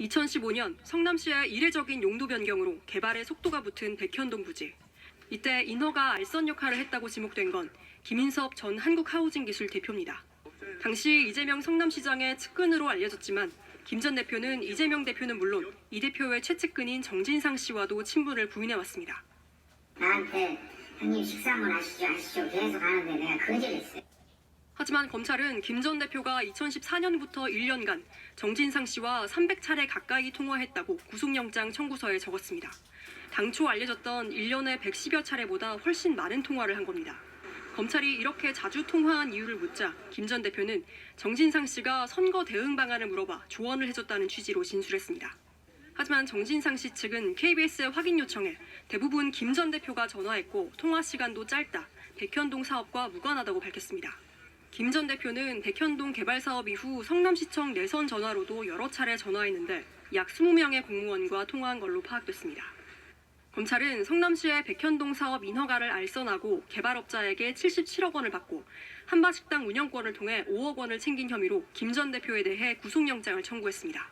2015년 성남시의 이례적인 용도 변경으로 개발의 속도가 붙은 백현동 부지. 이때 인허가 알선 역할을 했다고 지목된 건 김인섭 전 한국하우징기술 대표입니다. 당시 이재명 성남시장의 측근으로 알려졌지만 김 전 대표는 이재명 대표는 물론 이 대표의 최측근인 정진상 씨와도 친분을 부인해왔습니다. 나한테 형님 식사 한번 하시죠 하시죠 계속 하는데 내가 거절했어요. 하지만 검찰은 김 전 대표가 2014년부터 1년간 정진상 씨와 300차례 가까이 통화했다고 구속영장 청구서에 적었습니다. 당초 알려졌던 1년에 110여 차례보다 훨씬 많은 통화를 한 겁니다. 검찰이 이렇게 자주 통화한 이유를 묻자 김 전 대표는 정진상 씨가 선거 대응 방안을 물어봐 조언을 해줬다는 취지로 진술했습니다. 하지만 정진상 씨 측은 KBS의 확인 요청에 대부분 김 전 대표가 전화했고 통화 시간도 짧다, 백현동 사업과 무관하다고 밝혔습니다. 김 전 대표는 백현동 개발 사업 이후 성남시청 내선 전화로도 여러 차례 전화했는데 약 20명의 공무원과 통화한 걸로 파악됐습니다. 검찰은 성남시의 백현동 사업 인허가를 알선하고 개발업자에게 77억 원을 받고 한바식당 운영권을 통해 5억 원을 챙긴 혐의로 김 전 대표에 대해 구속영장을 청구했습니다.